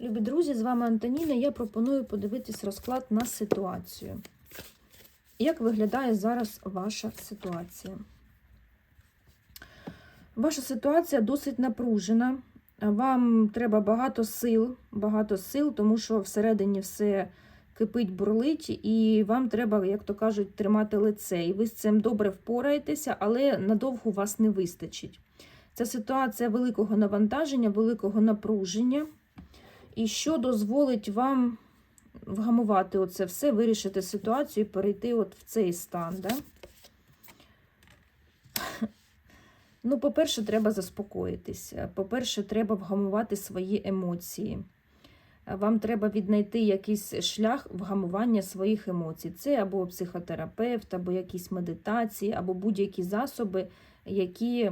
Любі друзі, з вами Антоніна. Я пропоную подивитись розклад на ситуацію. Як виглядає зараз ваша ситуація? Ваша ситуація досить напружена. Вам треба багато сил, багато сил, тому що всередині все кипить, бурлить, і вам треба, як то кажуть, тримати лице. І ви з цим добре впораєтеся, але надовго вас не вистачить. Це ситуація великого навантаження, великого напруження. І що дозволить вам вгамувати оце все, вирішити ситуацію і перейти от в цей стан. Да? Ну, по-перше, треба заспокоїтися. По-перше, треба вгамувати свої емоції. Вам треба віднайти якийсь шлях вгамування своїх емоцій. Це або психотерапевт, або якісь медитації, або будь-які засоби, які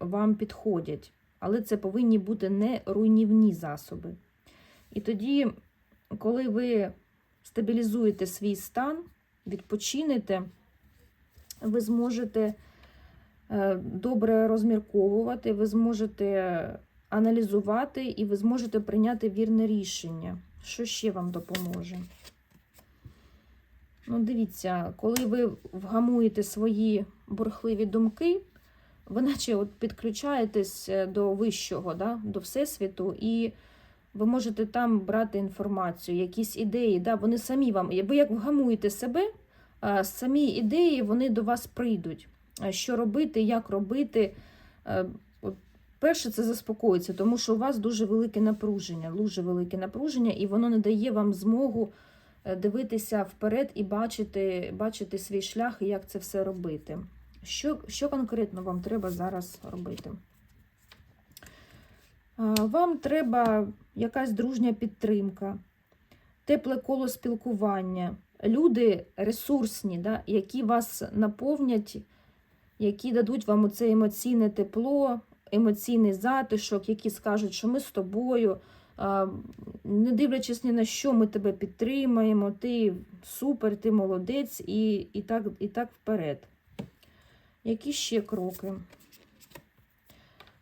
вам підходять. Але це повинні бути не руйнівні засоби. І тоді, коли ви стабілізуєте свій стан, відпочинете, ви зможете е, добре розмірковувати, ви зможете аналізувати і ви зможете прийняти вірне рішення. Що ще вам допоможе? Ну, дивіться, коли ви вгамуєте свої бурхливі думки, ви наче от підключаєтесь е, до вищого, да, до Всесвіту, і ви можете там брати інформацію, якісь ідеї. Да, Вони самі вам, ви як вгамуєте себе, самі ідеї вони до вас прийдуть. Що робити, як робити. Перше, це заспокоїться, тому що у вас дуже велике напруження, дуже велике напруження, і воно не дає вам змогу е, дивитися вперед і бачити, бачити свій шлях і як це все робити. Що, Що конкретно вам треба зараз робити? Вам треба якась дружня підтримка, тепле коло спілкування, люди ресурсні, да, які вас наповнять, які дадуть вам оце емоційне тепло, емоційний затишок, які скажуть, що ми з тобою, не дивлячись ні на що, ми тебе підтримаємо, ти супер, ти молодець, і, і, так, і так вперед. Які ще кроки?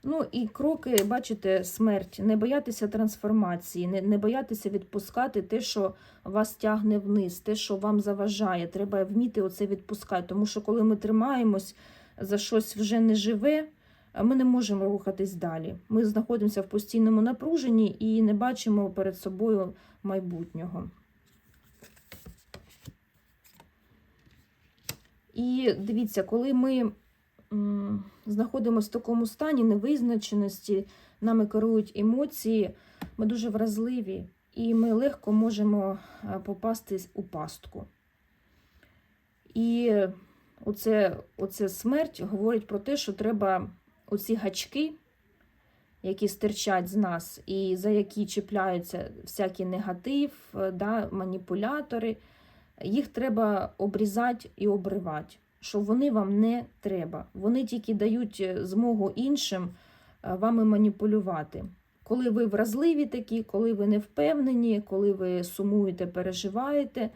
Ну і кроки, бачите, смерть. Не боятися трансформації, не не боятися відпускати те, що вас тягне вниз, те, що вам заважає. Треба вміти оце відпускати. Тому що, коли ми тримаємось за щось вже не живе, ми не можемо рухатись далі. Ми знаходимося в постійному напруженні і не бачимо перед собою майбутнього. І дивіться, коли ми знаходимося в такому стані невизначеності, нами керують емоції, ми дуже вразливі і ми легко можемо е, попасти у пастку. І оце, оце смерть говорить про те, що треба оці гачки, які стирчать з нас, і за які чіпляються всякий негатив, е, да, маніпулятори, їх треба обрізати і обривати що вони вам не треба. Вони тільки дають е, змогу іншим е, вами маніпулювати. Коли ви вразливі такі, коли ви не впевнені, коли ви сумуєте, переживаєте, е,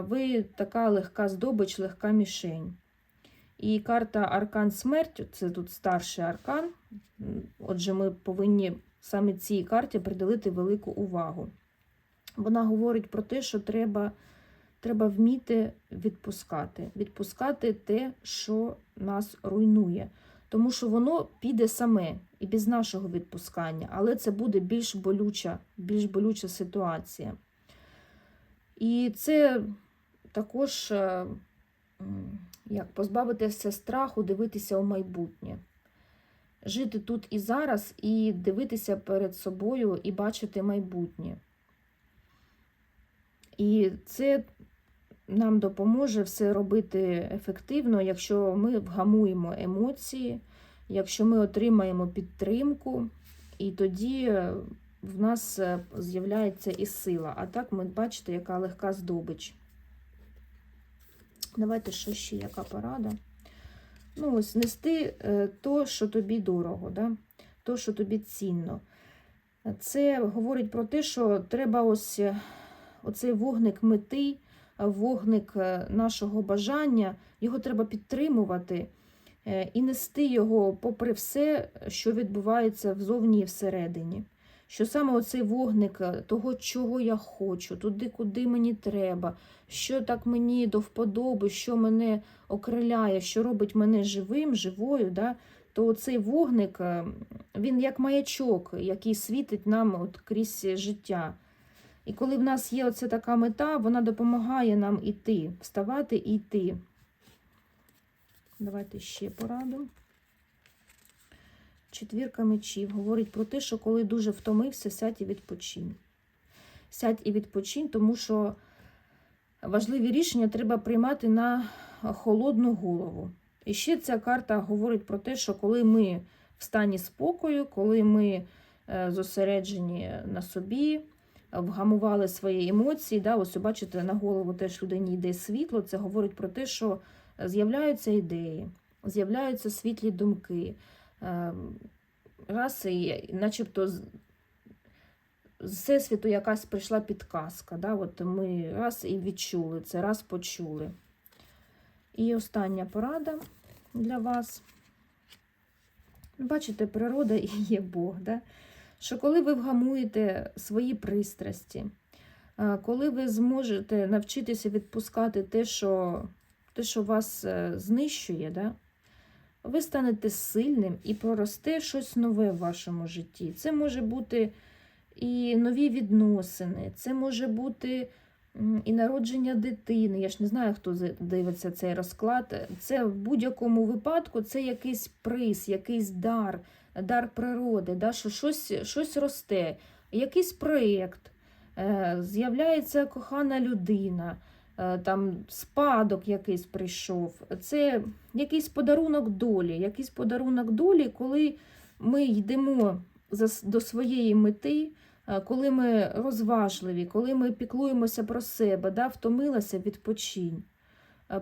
ви така легка здобич, легка мішень. І карта Аркан Смерть це тут старший аркан. Отже, ми повинні саме цій карті приділити велику увагу. Вона говорить про те, що треба треба вміти відпускати. Відпускати те, що нас руйнує. Тому що воно піде саме і без нашого відпускання, але це буде більш болюча, більш болюча ситуація. І це також е, як позбавитися страху, дивитися у майбутнє. Жити тут і зараз, і дивитися перед собою, і бачити майбутнє. І це нам допоможе все робити ефективно, якщо ми вгамуємо емоції, якщо ми отримаємо підтримку, і тоді в нас е, з'являється і сила. А так ми бачите, яка легка здобич. Давайте що ще, яка порада. Ну, ось нести е, то, що тобі дорого, да? то, що тобі цінно. Це говорить про те, що треба ось е, оцей вогник мети вогник е, нашого бажання, його треба підтримувати е, і нести його попри все, що відбувається взовні і всередині. що саме оцей вогник е, того, чого я хочу, туди, куди мені треба, що так мені до вподоби, що мене окриляє, що робить мене живим, живою, да, то цей вогник, він як маячок, який світить нам от крізь життя. І коли в нас є оця така мета, вона допомагає нам іти, вставати і йти. Давайте ще пораду. Четвірка мечів говорить про те, що коли дуже втомився, сядь і відпочинь. Сядь і відпочинь, тому що важливі рішення треба приймати на холодну голову. І ще ця карта говорить про те, що коли ми в стані спокою, коли ми е, зосереджені на собі, вгамували свої емоції, да, ось бачите, на голову теж людині йде світло, це говорить про те, що з'являються ідеї, з'являються світлі думки. Е, Раз і начебто з всесвіту якась прийшла підказка. Да? От ми раз і відчули це, раз почули. І остання порада для вас. Бачите, природа і є Бог. Да? Що коли ви вгамуєте свої пристрасті, е, коли ви зможете навчитися відпускати те, що, те, що вас е, знищує, да? ви станете сильним і проросте щось нове в вашому житті. Це може бути і нові відносини, це може бути і народження дитини. Я ж не знаю, хто дивиться цей розклад. Це в будь-якому випадку це якийсь приз, якийсь дар, дар природи, да, що щось, щось росте, якийсь проєкт, е, з'являється кохана людина. е, Там спадок якийсь прийшов. Це якийсь подарунок долі, якийсь подарунок долі, коли ми йдемо до своєї мети, е, коли ми розважливі, коли ми піклуємося про себе, да, втомилася, відпочинь.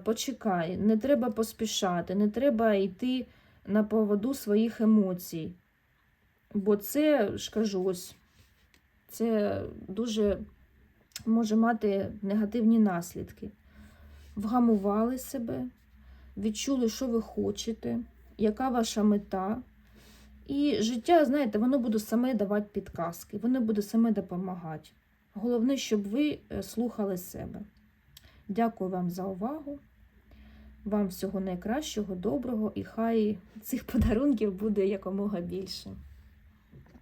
Почекай, не треба поспішати, не треба йти на поводу своїх емоцій. Бо це, ж кажу, ось, це дуже може мати негативні наслідки. Вгамували себе, відчули, що ви хочете, яка ваша мета. І життя, знаєте, воно буде саме давати підказки, воно буде саме допомагати. Головне, щоб ви е, слухали себе. Дякую вам за увагу. Вам всього найкращого, доброго, і хай цих подарунків буде якомога більше.